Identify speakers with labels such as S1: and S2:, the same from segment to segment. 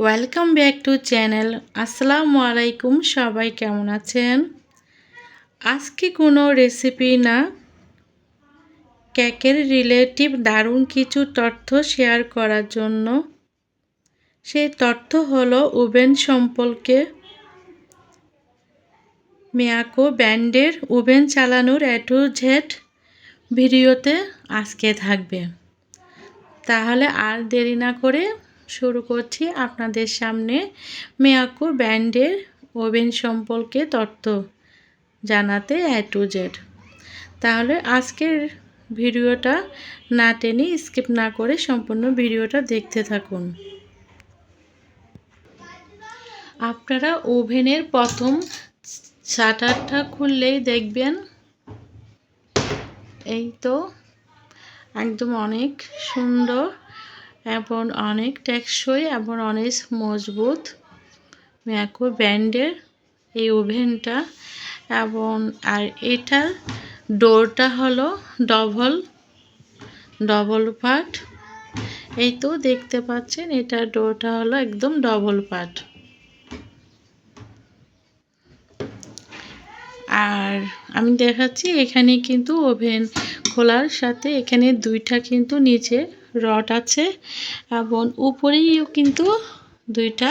S1: Welcome back to channel আসসালামু আলাইকুম সবাই কেমন আছেন? আজকে কোনো রেসিপি না। কেকের রিলেটিভ দারুণ কিছু তথ্য শেয়ার করার জন্য। সেই তথ্য হলো ওভেন সম্পর্কে। মিয়াকো ব্যান্ডের ওভেন চালানোর এ টু জেড ভিডিওতে আজকে থাকবে। তাহলে আর দেরি না করে শুরু করছি আপনাদের সামনে মেয়াকো ব্যান্ডের ওভেন সম্পর্কে তথ্য জানাতে এ টু জেড। তাহলে আজকের ভিডিওটা না টেনে স্কিপ না করে সম্পূর্ণ ভিডিওটা দেখতে থাকুন। আপনারা ওভেনের প্রথম শাটারটা খুললেই দেখবেন এই তো একদম অনেক সুন্দর এবং অনেক টেকসই এবং অনেক মজবুত ম্যাকো ব্র্যান্ডের এই ওভেনটা। এবং আর এটার ডোরটা হলো ডবল ডবল পার্ট। এই তো দেখতে পাচ্ছেন এটার ডোরটা হলো একদম ডবল পার্ট। আর আমি দেখাচ্ছি এখানে কিন্তু ওভেন খোলার সাথে এখানে দুইটা কিন্তু নিচে রড আছে এবং উপরেও কিন্তু দুইটা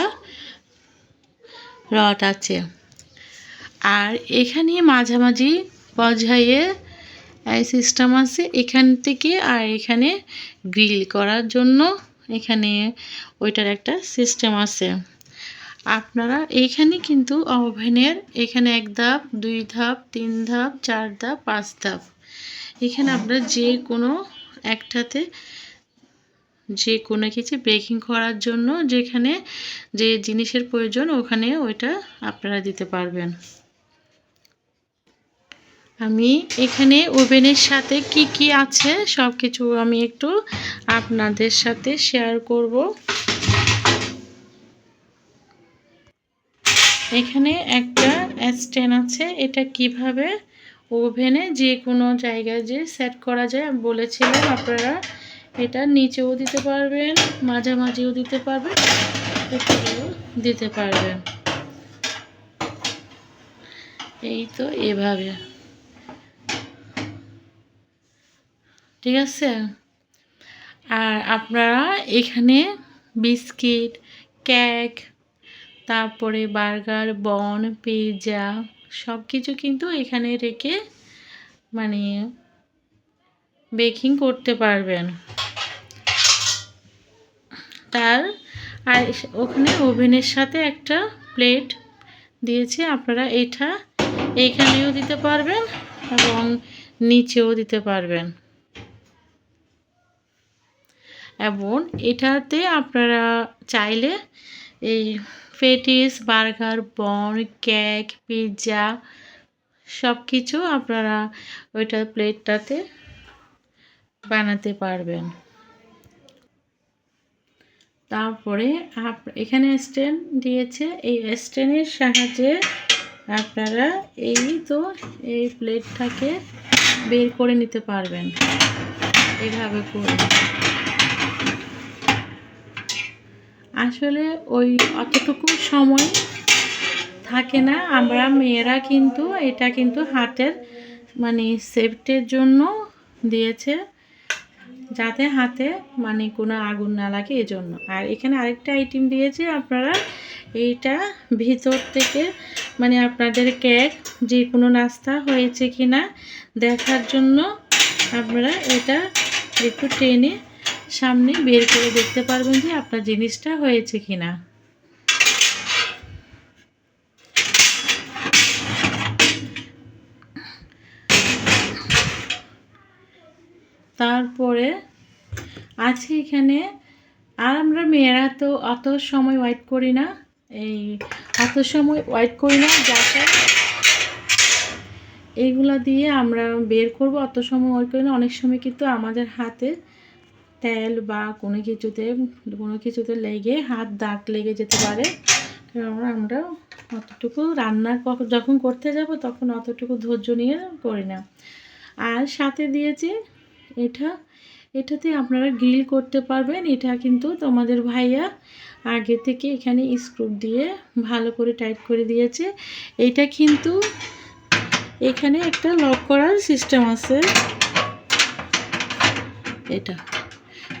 S1: রড আছে। আর এখানে মাঝামাঝি এই সিস্টেম আছে, এখান থেকে আর এখানে গ্রিল করার জন্য এখানে ওইটার একটা সিস্টেম আছে। আপনারা এইখানে কিন্তু ওভেনের এখানে এক ধাপ, দুই ধাপ, তিন ধাপ, চার ধাপ, পাঁচ ধাপ। এখানে আপনারা যে কোনো একটাতে যে কোনো কিছু বেকিং করার জন্য যেখানে যে জিনিসের প্রয়োজন ওখানে ওইটা আপনারা দিতে পারবেন। আমি এখানে ওভেনের সাথে কি কি আছে সব কিছু আমি একটু আপনাদের সাথে শেয়ার করব। এখানে একটা স্ট্যান্ড আছে, এটা কীভাবে ওভেনে যে কোনো জায়গায় যে সেট করা যায়, বলেছিলাম আপনারা এটা নিচেও দিতে পারবেন, মাঝামাঝিও দিতে পারবেন, উপরেও দিতে পারবেন। এই তো এভাবে। ঠিক আছে? আর আপনারা এখানে বিস্কিট, কেক, তারপরে বার্গার, বন, পিৎজা সব কিছু কিন্তু এখানে রেখে মানে বেকিং করতে পারবেন। তার, আর ওখানে ওভেনের সাথে একটা প্লেট দিয়েছে, আপনারা এটা এইখানেও দিতে পারবেন এবং নিচেও দিতে পারবেন। এবং এটাতে আপনারা চাইলে এই ফেটিস বার্গার, বন, কেক, পিৎজা সব কিছু আপনারা ওইটা প্লেটটাতে বানাতে পারবেন। তারপরে এখানে স্ট্যান্ড দিয়েছে। এই স্ট্যান্ডের সাহায্যে আপনারা এই তো এই প্লেটটাকে বের করে নিতে পারবেন। এভাবে করে। আসলে ওই অতটুকু সময় থাকে না। আমরা মেয়েরা কিন্তু এটা কিন্তু হাতের মানে সেফটির জন্য দিয়েছে। যাতে হাতে মানে কোনো আগুন না লাগে এজন্য। আর এখানে আরেকটা আইটেম দিয়েছে আপনারা, এইটা ভিতর থেকে মানে আপনাদের কেক, যে কোনো নাস্তা হয়েছে কি না দেখার জন্য আপনারা এটা একটু টেনে সামনে বের করে দেখতে পারবেন যে আপনার জিনিসটা হয়েছে কি না তারপরে আছে এখানে, আর আমরা মেয়েরা তো অত সময় ওয়েট করি না, এই অত সময় ওয়েট করি না যাতে এইগুলো দিয়ে আমরা বের করব, অত সময় ওয়েট করি না। অনেক সময় কিন্তু আমাদের হাতে তেল বা কোনো কিছুতে কোনো কিছুতে লেগে, হাত দাগ লেগে যেতে পারে। কারণ আমরা অতটুকু রান্নার যখন করতে যাব, তখন অতটুকু ধৈর্য নিয়ে করি না। আর সাথে দিয়েছি এটা, এটাতে আপনারা গ্রিল করতে পারবেন। এটা কিন্তু তোমাদের ভাইয়া আগে থেকে এখানে স্ক্রু দিয়ে ভালো করে টাইট করে দিয়েছে। এটা কিন্তু এখানে একটা লক করার সিস্টেম আছে। এটা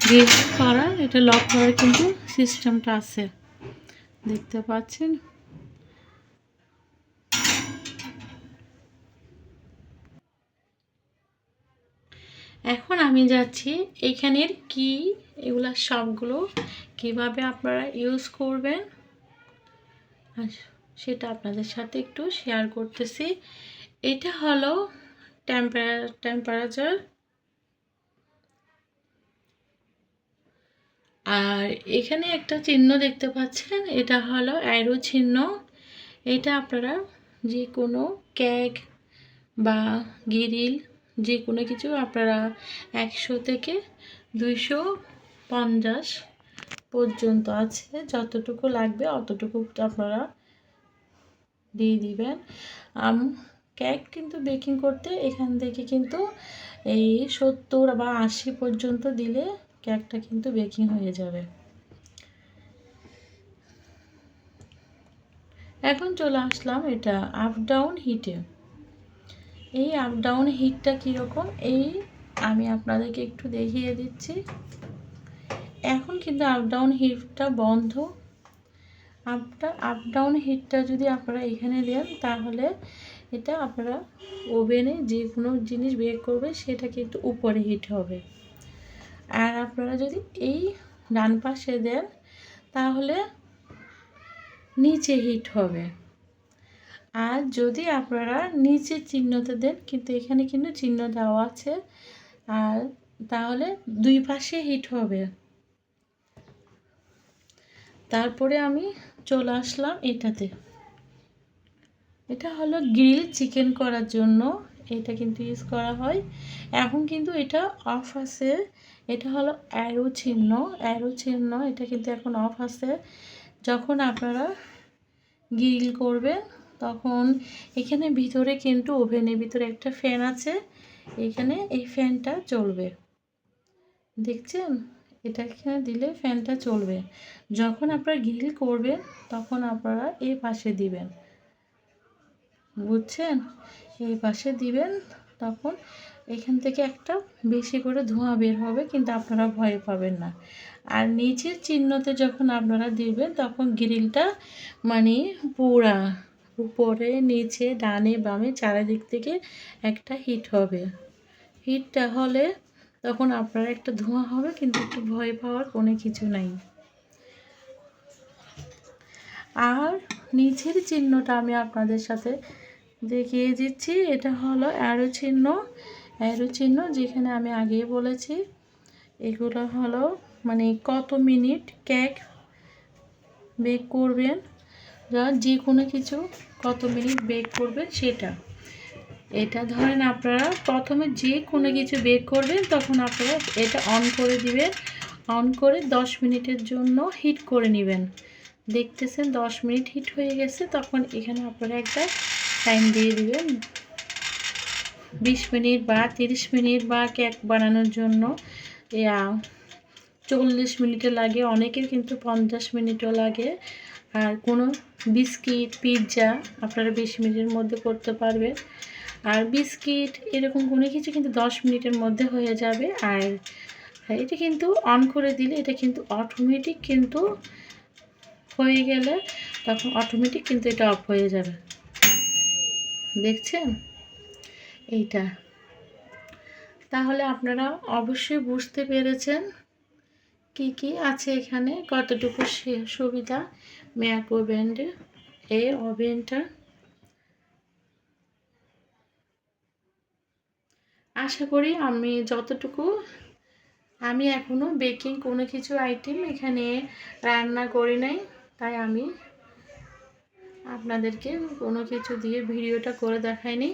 S1: গ্রিল করার, এটা লক করার কিন্তু সিস্টেমটা আছে। দেখতে পাচ্ছেন এখন আমি যাচ্ছি। এখানের কি? এগুলা সবগুলো কীভাবে আপনারা ইউজ করবেন? সেটা আপনাদের সাথে একটু শেয়ার করতেছি। এটা হলো টেম্পারেচার আর এখানে একটা চিহ্ন দেখতে পাচ্ছেন, এটা হলো অ্যারো চিহ্ন। এটা আপনারা যে কোনো কেক বা গিরিল যে কোনো কিছু আপনারা একশো থেকে দুইশো পঞ্চাশ পর্যন্ত আছে। যতটুকু লাগবে অতটুকু আপনারা দিয়ে দিবেন। আম, কেক কিন্তু বেকিং করতে এখান থেকে কিন্তু এই সত্তর বা আশি পর্যন্ত দিলে কেকটা কিন্তু বেকিং হয়ে যাবে। এখন চলে আসলাম এটা আপ ডাউন হিটে এই আপ ডাউন হিটটা কীরকম? এই আমি আপনাদেরকে একটু দেখিয়ে দিচ্ছি। এখন কিন্তু আপ ডাউন হিটটা বন্ধ। আপটা আপ ডাউন হিটটা যদি আপনারা এখানে দেন, তাহলে এটা আপনারা ওভেনে যে কোনো জিনিস বের করবে সেটা কিন্তু উপরে হিট হবে। আর আপনারা যদি এই ডান পাশে দেন, তাহলে নিচে হিট হবে। আর যদি আপনারা নিচে চিহ্নতে দেন, কিন্তু এখানে কিন্তু চিহ্ন দেওয়া আছে, আর তাহলে দুই পাশে হিট হবে। তারপরে আমি চলে আসলাম এটাতে। এটা হলো গ্রিল চিকেন করার জন্য, এটা কিন্তু ইউজ করা হয়। এখন কিন্তু এটা অফ আছে। এটা হলো অ্যারো চিহ্ন। অ্যারো চিহ্ন, এটা কিন্তু এখন অফ আছে। যখন আপনারা গ্রিল করবেন তখন এখানে ভিতরে কিন্তু ওভেনের ভিতরে একটা ফ্যান আছে। এখানে এই ফ্যানটা চলবে। দেখছেন? এটা এখানে দিলে ফ্যানটা চলবে। যখন আপনারা গ্রিল করবেন, তখন আপনারা এই পাশে দিবেন। বুঝছেন? এই পাশে দিবেন, তখন এখান থেকে একটা বেশি করে ধোঁয়া বের হবে, কিন্তু আপনারা ভয় পাবেন না। আর নিচের চিহ্নতে যখন আপনারা দিবেন, তখন গ্রিলটা মানে পুরা উপরে, নিচে, ডানে, বামে চারিদিক থেকে একটা হিট হবে। হিটটা হলে তখন আপনার একটা ধোঁয়া হবে, কিন্তু একটু ভয় পাওয়ার কোনো কিছু নাই। আর নিচের চিহ্নটা আমি আপনাদের সাথে দেখিয়ে দিচ্ছি। এটা হলো অ্যারো চিহ্ন। অ্যারো চিহ্ন যেখানে আমি আগেই বলেছি। এগুলো হলো মানে কত মিনিট কেক বেক করবেন যে কোনো কিছু কত মিনিট বেক করবেন সেটা। এটা ধরেন আপনারা প্রথমে যে কোনো কিছু বেক করবেন, তখন আপনারা এটা অন করে দিবেন। অন করে 10 মিনিটের জন্য হিট করে নেবেন। দেখতেছেন 10 মিনিট হিট হয়ে গেছে, তখন এখানে আপনারা একটা টাইম দিয়ে দিবেন। বিশ মিনিট বা তিরিশ মিনিট বা কেক বানানোর জন্য। চল্লিশ মিনিটে লাগে, অনেকের কিন্তু পঞ্চাশ মিনিটও লাগে। আর কোনো বিস্কিট, পিৎজা আপনারা বিশ মিনিটের মধ্যে করতে পারবেন। আর বিস্কিট এরকম কোনো কিছু কিন্তু দশ মিনিটের মধ্যে হয়ে যাবে। আর এটা কিন্তু অন করে দিলে এটা কিন্তু অটোমেটিক কিন্তু হয়ে গেলে তখন অটোমেটিক কিন্তু এটা অফ হয়ে যাবে। দেখছেন? এইটা। তাহলে আপনারা অবশ্যই বুঝতে পেরেছেন কি কি আছে এখানে, কতটুকু সুবিধা। ম্যাক ওভেনটা এই ওভেনটা আশা করি আমি যতটুকু, আমি এখনও বেকিং কোনো কিছু আইটেম এখানে রান্না করি নাই, তাই আমি আপনাদেরকে কোনো কিছু দিয়ে ভিডিওটা করে দেখাইনি।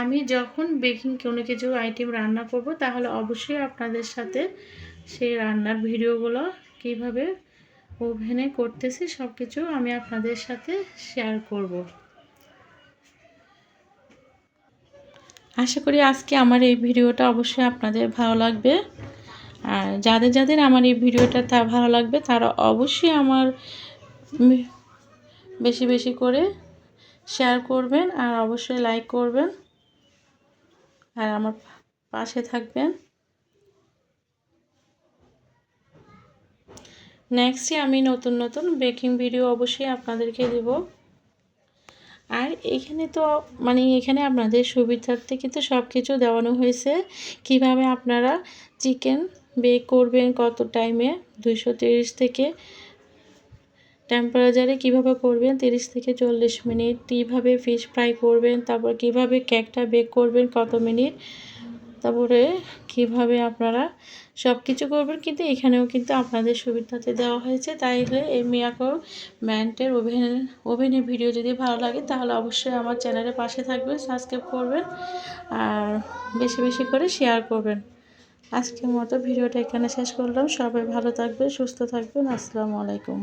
S1: আমি যখন বেকিং কোনো কিছু আইটেম রান্না করব, তাহলে অবশ্যই আপনাদের সাথে সেই রান্নার ভিডিওগুলো কীভাবে ওভেনে করতেছি সব কিছু আমি আপনাদের সাথে শেয়ার করব। আশা করি আজকে আমার এই ভিডিওটা অবশ্যই আপনাদের ভালো লাগবে। আর যাদের যাদের আমার এই ভিডিওটা তা ভালো লাগবে, তারা অবশ্যই আমার বেশি বেশি করে শেয়ার করবেন আর অবশ্যই লাইক করবেন। আর আমার পাশে থাকবেন। নেক্সটে আমি নতুন নতুন বেকিং ভিডিও অবশ্যই আপনাদেরকে দেব। আর এখানে তো মানে এখানে আপনাদের সুবিধার্থে কিন্তু সব কিছু দেওয়ানো হয়েছে। কীভাবে আপনারা চিকেন বেক করবেন, কত টাইমে দুইশো তিরিশ থেকে টেম্পারেচারে কীভাবে করবেন, তিরিশ থেকে চল্লিশ মিনিট, কীভাবে ফিশ ফ্রাই করবেন, তারপর কীভাবে কেকটা বেক করবেন, কত মিনিট তারপরে কীভাবে আপনারা সব কিছু করবেন, কিন্তু এখানেও কিন্তু আপনাদের সুবিধাতে দেওয়া হয়েছে। তাইলে এই মিয়াকো ব্যান্ডের ওভেনের ওভেনের ভিডিও যদি ভালো লাগে, তাহলে অবশ্যই আমার চ্যানেলের পাশে থাকবেন, সাবস্ক্রাইব করবেন আর বেশি বেশি করে শেয়ার করবেন। আজকের মতো ভিডিওটা এখানে শেষ করলাম। সবাই ভালো থাকবেন, সুস্থ থাকবেন। আসসালামু আলাইকুম।